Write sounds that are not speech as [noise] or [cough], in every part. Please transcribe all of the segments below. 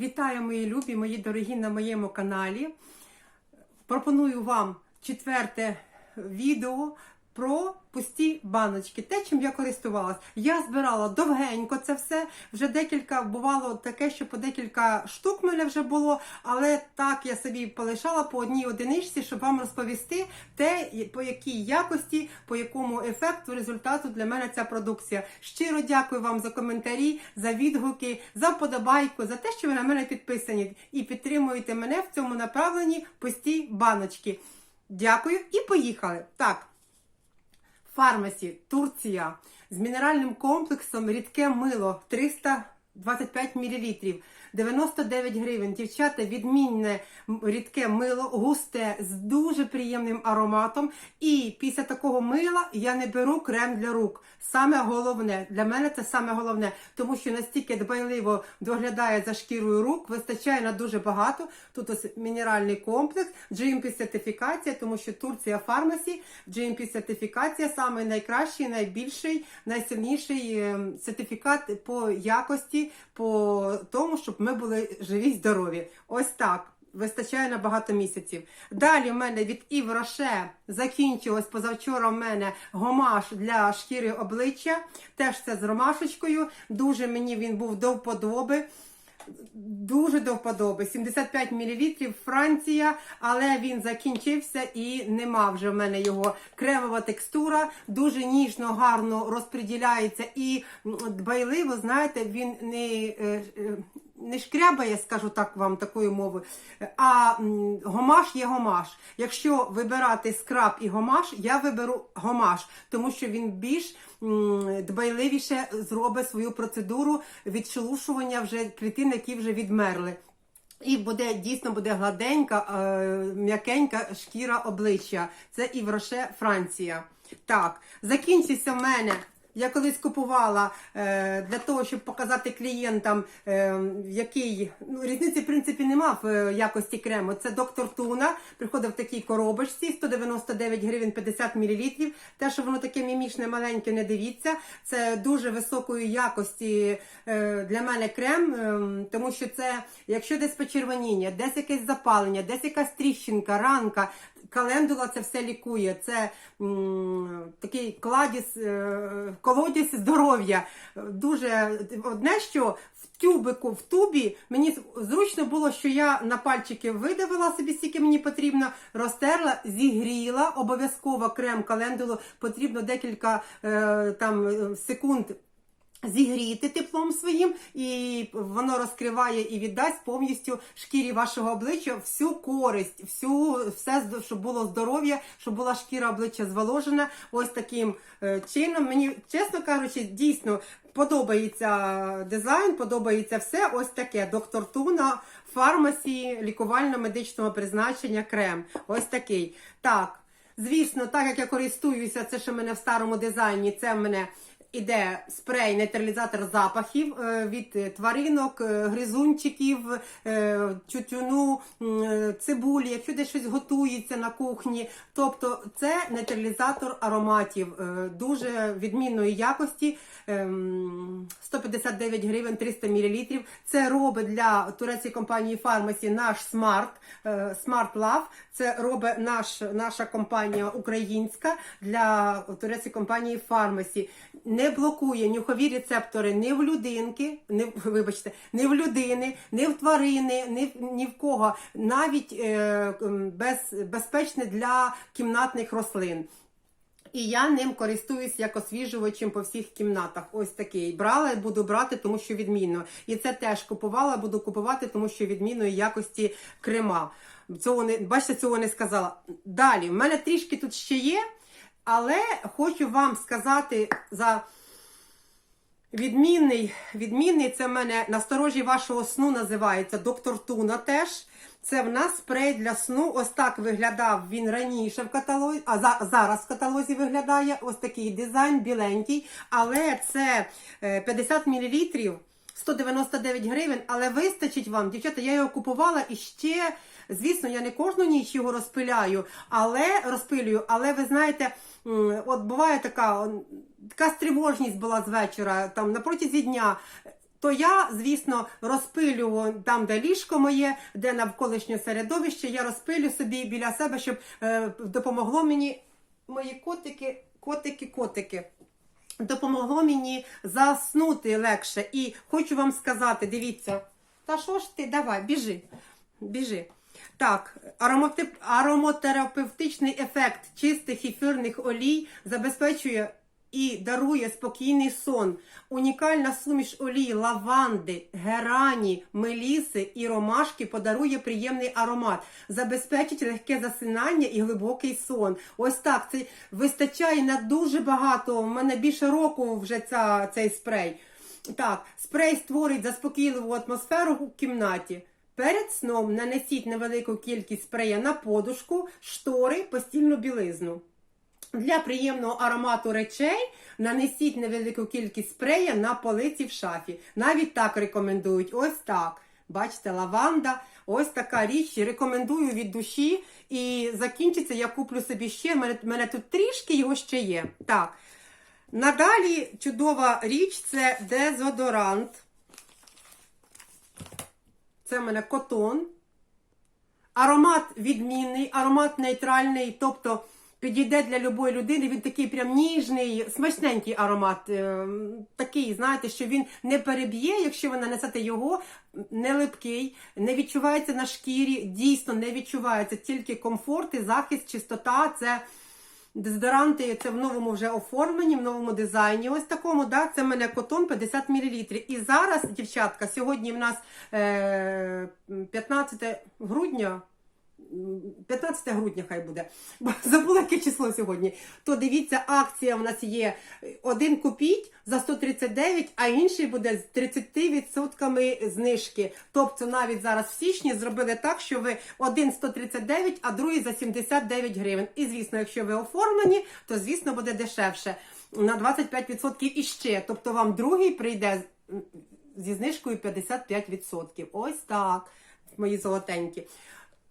Вітаю, мої любі, мої дорогі на моєму каналі. Пропоную вам четверте відео про пусті баночки. Те, чим я користувалась. Я збирала довгенько це все. Вже декілька бувало таке, що по декілька штук мене вже було, але так я собі полишала по одній одиничці, щоб вам розповісти те, по якій якості, по якому ефекту, результату для мене ця продукція. Щиро дякую вам за коментарі, за відгуки, за вподобайку, за те, що ви на мене підписані і підтримуєте мене в цьому направленні пусті баночки. Дякую і поїхали. Так. Фармасі, Турція з мінеральним комплексом рідке мило 325 мл. 99 гривень. Дівчата, відмінне рідке мило, густе, з дуже приємним ароматом. І після такого мила я не беру крем для рук. Саме головне, для мене це саме головне, тому що настільки дбайливо доглядає за шкірою рук, вистачає на дуже багато. Тут ось мінеральний комплекс, GMP сертифікація, тому що Турція фармасі, GMP сертифікація саме найкращий, найбільший, найсильніший ем, сертифікат по якості, по тому, щоб ми були живі, здорові. Ось так. Вистачає на багато місяців. Далі в мене від Ів Роше закінчилось позавчора в мене гомаш для шкіри обличчя. Теж це з ромашечкою. Дуже мені він був до вподоби. Дуже до вподоби. 75 мл Франція, але він закінчився і нема вже в мене його кремова текстура. Дуже ніжно, гарно розподіляється і дбайливо, знаєте, він не. Не шкрябає, скажу так вам такою мовою, а гомаш є гомаш. Якщо вибирати скраб і гомаш, я виберу гомаш, тому що він більш дбайливіше зробить свою процедуру відшелушування вже клітин, які вже відмерли. І буде дійсно буде гладенька, е, м'якенька шкіра обличчя. Це і Роше Франція. Так, закінчився в мене. Я колись купувала е, для того, щоб показати клієнтам, е, який ну, різниці в принципі нема в е, якості крему. Це доктор Туна. Приходив в такій коробочці 199 гривень 50 мл. Те, що воно таке мімішне, маленьке, не дивіться. Це дуже високої якості е, для мене крем, е, тому що це, якщо десь почервоніння, десь якесь запалення, десь якась тріщинка, ранка. Календула це все лікує. Це м, такий кладіс, е, колодязь здоров'я. Дуже одне, що в тюбику, в тубі мені зручно було, що я на пальчики видавила собі, скільки мені потрібно, розтерла, зігріла. Обов'язково крем календулу потрібно декілька е, там е, секунд. Зігріти теплом своїм, і воно розкриває і віддасть повністю шкірі вашого обличчя всю користь, всю все, щоб було здоров'я, щоб була шкіра обличчя зволожена. Ось таким е, чином. Мені, чесно кажучи, дійсно подобається дизайн, подобається все. Ось таке. Доктор Туна, фармасі, лікувально-медичного призначення, крем. Ось такий. Так, звісно, так як я користуюся, це в мене в старому дизайні, це мене. Іде спрей нейтралізатор запахів е, від е, тваринок, е, гризунчиків, тютюну, цибулі, якщо десь щось готується на кухні. Тобто це нейтралізатор ароматів дуже відмінної якості. ем, 159 гривень 300 мл. Це робить для турецької компанії Фармасі наш е, Smart Love. Це робить наш, наша компанія українська для турецької компанії Фармасі. Не блокує нюхові рецептори ні в людинки, не вибачте, не в людини, не в тварини, ні, ні в кого, навіть е, без, безпечне для кімнатних рослин. І я ним користуюсь як освіжувачем по всіх кімнатах. Ось такий. Брала буду брати, тому що відмінно. І це теж купувала, буду купувати, тому що відмінної якості крема. Цього не бачите, цього не сказала. Далі, в мене трішки тут ще є, але хочу вам сказати за. Відмінний, відмінний це в мене насторожі вашого сну називається доктор Туна теж. Це в нас спрей для сну. Ось так виглядав він раніше в каталозі, а за, зараз в каталозі виглядає ось такий дизайн біленький. Але це е, 50 мл, 199 гривень, але вистачить вам. Дівчата, я його купувала і ще, звісно, я не кожну ніч його розпиляю, але розпилюю, але ви знаєте, от буває така, така стривожність була з вечора, там на протязі дня. то я, звісно, розпилю там, де ліжко моє, де навколишнє середовище, я розпилю собі біля себе, щоб е, допомогло мені мої котики, котики, котики. Допомогло мені заснути легше. І хочу вам сказати, дивіться, та що ж ти, давай, біжи, біжи. Так, аромати- ароматерапевтичний ефект чистих ефірних олій забезпечує і дарує спокійний сон. Унікальна суміш олій лаванди, герані, меліси і ромашки подарує приємний аромат, забезпечить легке засинання і глибокий сон. Ось так це вистачає на дуже багато. У мене більше року вже ця, цей спрей. Так, спрей створить заспокійливу атмосферу у кімнаті. Перед сном нанесіть невелику кількість спрея на подушку, штори, постільну білизну. Для приємного аромату речей нанесіть невелику кількість спрея на полиці в шафі. Навіть так рекомендують. Ось так. Бачите, лаванда. Ось така річ. Рекомендую від душі. І закінчиться, я куплю собі ще. Мене, мене тут трішки його ще є. Так. Надалі чудова річ це дезодорант. Це в мене котон. Аромат відмінний, аромат нейтральний, тобто підійде для любої людини. Він такий прям ніжний, смачненький аромат. е, Такий, знаєте, що він не переб'є, якщо ви нанесете його, не липкий, не відчувається на шкірі, дійсно не відчувається. Тільки комфорт і захист, чистота. Це дезодоранти, це в новому вже оформленні, в новому дизайні. Ось такому, да, це в мене котон 50 мл. І зараз, дівчатка, сьогодні в нас е, 15 грудня. М, 15 грудня хай буде. Бо [laughs] забула яке число сьогодні. То дивіться, акція в нас є. Один купіть за 139, а інший буде з 30% знижки. Тобто навіть зараз в січні зробили так, що ви один 139, а другий за 79 гривень. І звісно, якщо ви оформлені, то звісно буде дешевше на 25% іще. Тобто вам другий прийде зі знижкою 55%. Ось так, мої золотенькі.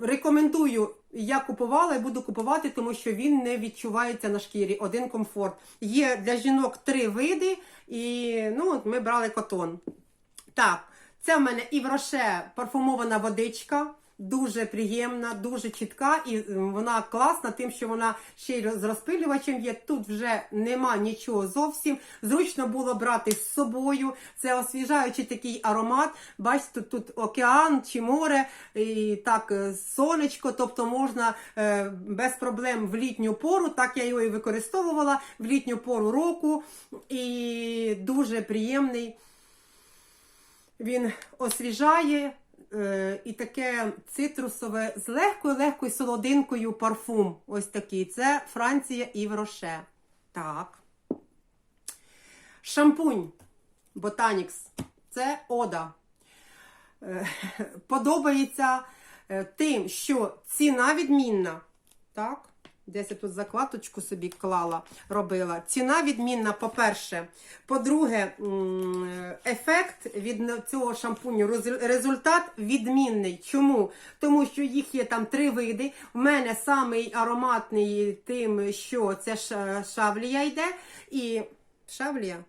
Рекомендую, я купувала і буду купувати, тому що він не відчувається на шкірі. Один комфорт. Є для жінок три види, і ну, ми брали котон. Так, це в мене і в роше парфумована водичка. Дуже приємна, дуже чітка, і вона класна, тим, що вона ще й з розпилювачем є. Тут вже нема нічого зовсім. Зручно було брати з собою. Це освіжаючий такий аромат. Бачите, тут, тут океан чи море, і так е, сонечко, тобто можна е, без проблем в літню пору. Так я його і використовувала в літню пору року. І дуже приємний. Він освіжає е, і таке цитрусове з легкою-легкою солодинкою парфум. Ось такий. Це Франція і Вроше. Так. Шампунь Ботанікс. Це ода. Е, [laughs] Подобається е, тим, що ціна відмінна. Так. Десь я тут закладочку собі клала, робила. Ціна відмінна, по-перше. По-друге, ефект від цього шампуню, результат відмінний. Чому? Тому що їх є там три види. У мене самий ароматний тим, що це шавлія йде. І шавлія.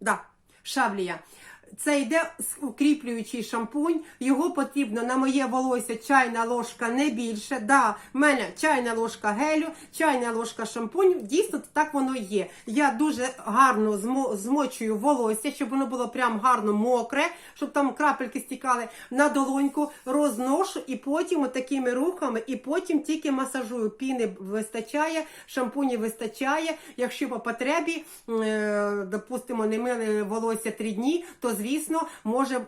Да, шавлія. Це йде укріплюючий шампунь. Його потрібно на моє волосся чайна ложка не більше. Да, в мене чайна ложка гелю, чайна ложка шампуню. Дійсно, так воно є. Я дуже гарно змочую волосся, щоб воно було прям гарно мокре, щоб там крапельки стікали на долоньку, розношу і потім такими рухами, і потім тільки масажую. Піни вистачає, шампуні вистачає. Якщо по потребі, е, допустимо, не мили волосся три дні, то звісно може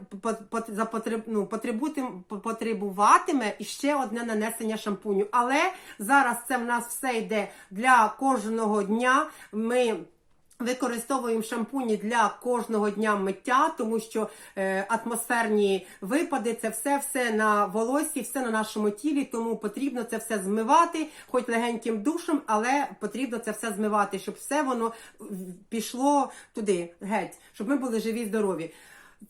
ну, потребути- потребуватиме ще одне нанесення шампуню. Але зараз це в нас все йде для кожного дня. Ми Використовуємо шампуні для кожного дня миття, тому що е, атмосферні випади це все все на волосі, все на нашому тілі, тому потрібно це все змивати, хоч легеньким душем, але потрібно це все змивати, щоб все воно пішло туди, геть, щоб ми були живі, здорові.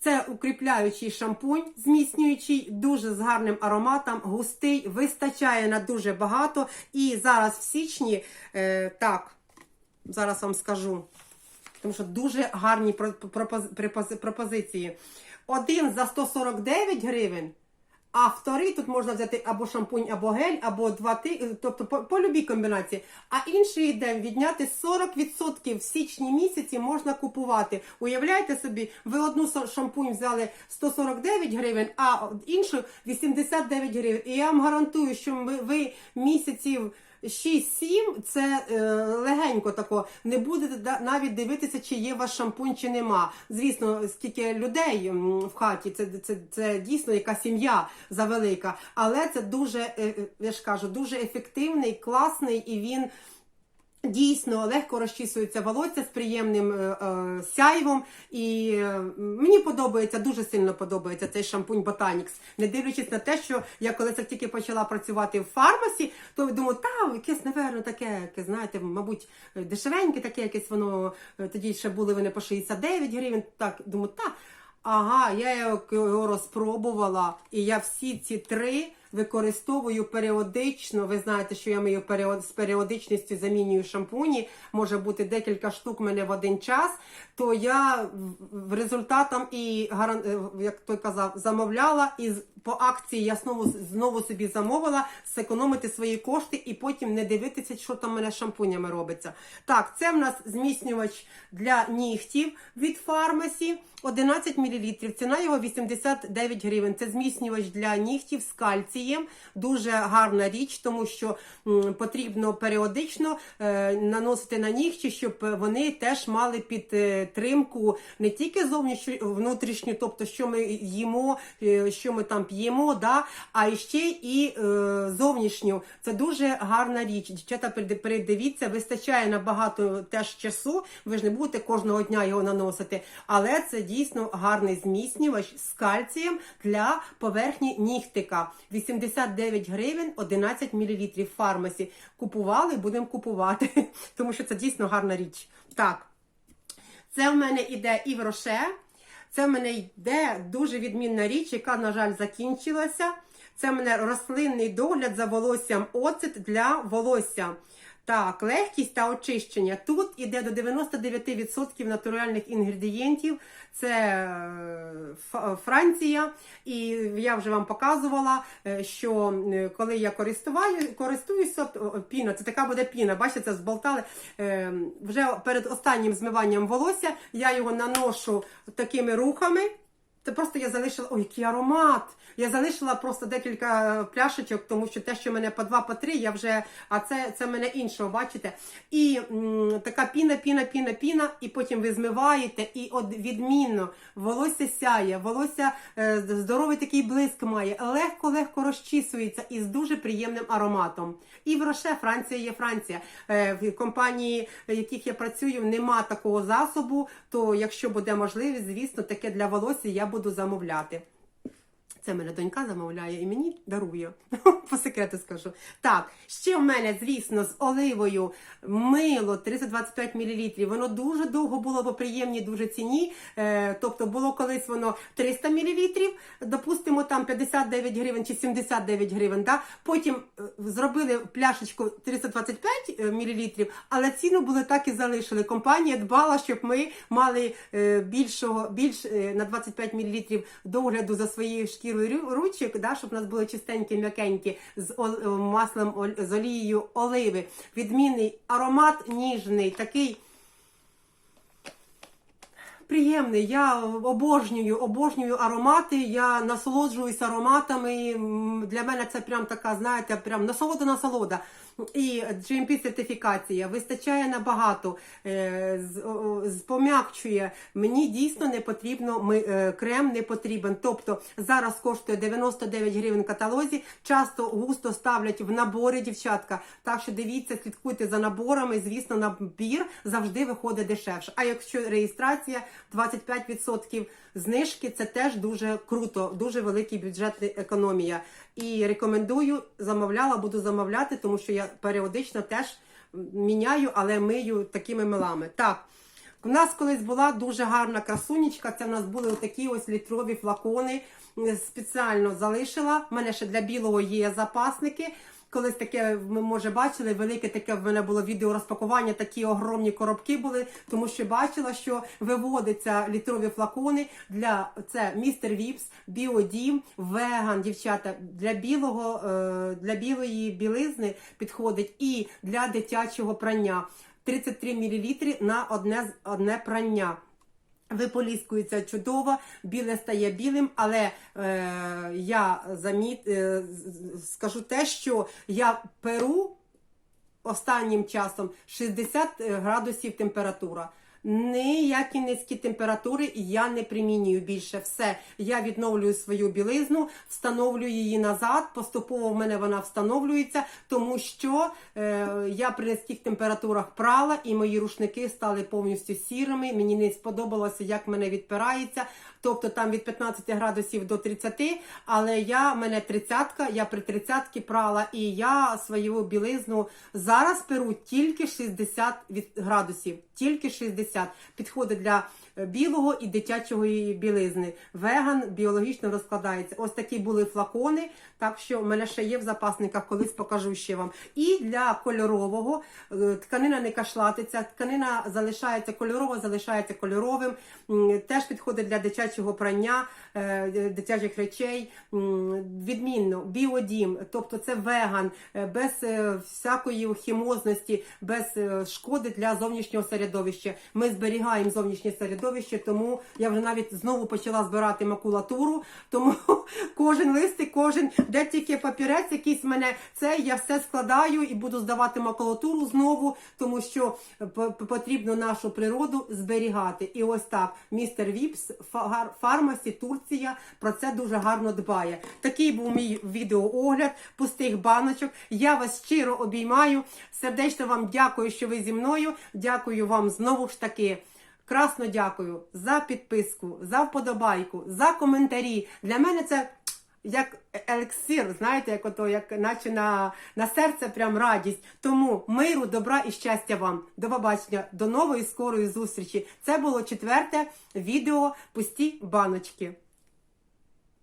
Це укріпляючий шампунь, зміцнюючий, дуже з гарним ароматом, густий, вистачає на дуже багато. І зараз в січні, е, так, зараз вам скажу. тому що дуже гарні пропозиції. Один за 149 гривень. А вторий тут можна взяти або шампунь, або гель, або два ти, тобто по, по любій комбінації. А інший день відняти 40% в січні місяці можна купувати. Уявляєте собі, ви одну шампунь взяли 149 гривень, а іншу 89 гривень. І я вам гарантую, що ви, ви місяців. 6-7 це е, легенько тако. Не будете навіть дивитися, чи є ваш шампунь, чи нема. Звісно, скільки людей в хаті, це, це, це дійсно яка сім'я завелика. Але це дуже, е, е, я ж кажу, дуже ефективний, класний і він. Дійсно легко розчісується волосся з приємним е, е, сяйвом, і е, мені подобається, дуже сильно подобається цей шампунь Botanix. Не дивлячись на те, що я коли це тільки почала працювати в фармасі, то думаю, та якесь, напевно, таке, яке, знаєте, мабуть, дешевеньке, таке якесь воно е, тоді ще були вони по 69 гривень. Так, думаю, та. Ага, я його розпробувала, і я всі ці три використовую періодично. Ви знаєте, що я мию період, з періодичністю замінюю шампуні. Може бути декілька штук мене в один час. То я в- результатом і е, як той казав, замовляла і по акції я знову знову собі замовила зекономити свої кошти і потім не дивитися, що там мене шампунями робиться. Так, це в нас зміцнювач для нігтів від фармасі. 11 мл. Ціна його 89 гривень. Це зміцнювач для нігтів з кальцієм. Дуже гарна річ, тому що потрібно періодично е, наносити на нігті, щоб вони теж мали підтримку не тільки зовнішню, внутрішню, тобто що ми їмо, е, що ми там п'ємо, да, а ще і е, зовнішню. Це дуже гарна річ. Дівчата, передивіться, вистачає набагато теж часу. Ви ж не будете кожного дня його наносити, але це дійсно гарний зміцнювач з кальцієм для поверхні нігтика. 89 гривень, 11 мл в фармасі. Купували, будемо купувати, [laughs] тому що це дійсно гарна річ. Так. Це в мене іде і в роше. Це в мене йде дуже відмінна річ, яка, на жаль, закінчилася. Це в мене рослинний догляд за волоссям оцет для волосся. Так, легкість та очищення. Тут іде до 99% натуральних інгредієнтів. Це е, Франція. І я вже вам показувала, е, що е, коли я користуюся, піна, це така буде піна. Бачите, це зболтали. Е, Вже перед останнім змиванням волосся я його наношу такими рухами. Це просто я залишила. Ой, який аромат! Я залишила просто декілька пляшечок, тому що те, що мене по два, по три, я вже. А це, це мене іншого, бачите? І м, така піна, піна, піна, піна, і потім ви змиваєте, і от відмінно волосся сяє, волосся е, здоровий такий блиск має, легко-легко розчісується і з дуже приємним ароматом. І в Роше Франція є Франція. Е, В компанії, в яких я працюю, нема такого засобу. То якщо буде можливість, звісно, таке для волосся я буду замовляти. Це мене донька замовляє і мені дарує. [laughs] По секрету скажу. Так, ще в мене, звісно, з оливою мило 325 мл. Воно дуже довго було по приємній дуже ціні. Е, тобто було колись воно 300 мл, допустимо, там 59 гривень чи 79 гривень. Да? Потім е, зробили пляшечку 325 мл, але ціну були так і залишили. Компанія дбала, щоб ми мали е, більшого, більш е, на 25 мл догляду за своєю шкірою ру- ручок, да, щоб у нас були чистенькі, м'якенькі з е, маслом з олією оливи. Відмінний аромат ніжний, такий. Приємний, я обожнюю, обожнюю аромати. Я насолоджуюсь ароматами. Для мене це прям така, знаєте, прям насолода насолода. І GMP сертифікація вистачає набагато, е, з- о- з- пом'якчує. Мені дійсно не потрібно, ми, е, крем не потрібен. Тобто зараз коштує 99 гривень в каталозі. Часто густо ставлять в набори дівчатка. Так що дивіться, слідкуйте за наборами. Звісно, набір завжди виходить дешевше. А якщо реєстрація 25% знижки, це теж дуже круто, дуже великий бюджетна економія. І рекомендую, замовляла, буду замовляти, тому що я періодично теж міняю, але мию такими милами. Так. У нас колись була дуже гарна красунечка. Це в нас були такі ось літрові флакони. Спеціально залишила. У мене ще для білого є запасники. Колись таке ми може бачили, велике таке в мене було відео розпакування, такі огромні коробки були, тому що бачила, що виводиться літрові флакони для це містер Віпс, Біодім, веган, дівчата для білого, е, для білої білизни підходить і для дитячого прання. 33 мл на одне, одне прання. Виполіскується чудово, біле стає білим, але е, я заміт, е, скажу те, що я перу останнім часом 60 градусів температура. Ніякі низькі температури я не примінюю більше. Все, я відновлюю свою білизну, встановлюю її назад. Поступово в мене вона встановлюється, тому що е, я при низьких температурах прала і мої рушники стали повністю сірими. Мені не сподобалося, як мене відпирається. Тобто там від 15 градусів до 30, але я мене 30, я при 30 прала, і я свою білизну зараз перу тільки 60 від градусів, тільки 60. Підходить для білого і дитячої білизни. Веган біологічно розкладається. Ось такі були флакони, так що в мене ще є в запасниках, колись покажу ще вам. І для кольорового е, тканина не кашлатиться, тканина залишається кольорова, залишається кольоровим. Теж підходить для дитячого прання, е, дитячих речей. Відмінно, біодім, тобто це веган, е, без е, всякої хімозності, без е, шкоди для зовнішнього середовища. Ми зберігаємо зовнішнє середовище, тому я вже навіть знову почала збирати макулатуру. Тому [laughs] кожен листик, кожен, де тільки папірець, якийсь мене це, я все складаю і буду здавати макулатуру знову, тому що потрібно нашу природу зберігати. І ось так, містер Віпс, Фар- Фармасі, Турція про це дуже гарно дбає. Такий був мій відеоогляд пустих баночок. Я вас щиро обіймаю. Сердечно вам дякую, що ви зі мною. Дякую вам знову ж таки. Красно дякую за підписку, за вподобайку, за коментарі. Для мене це як елексир, знаєте, як ото, як наче на, на серце прям радість. Тому миру, добра і щастя вам. До побачення, до нової скорої зустрічі. Це було четверте відео пусті баночки.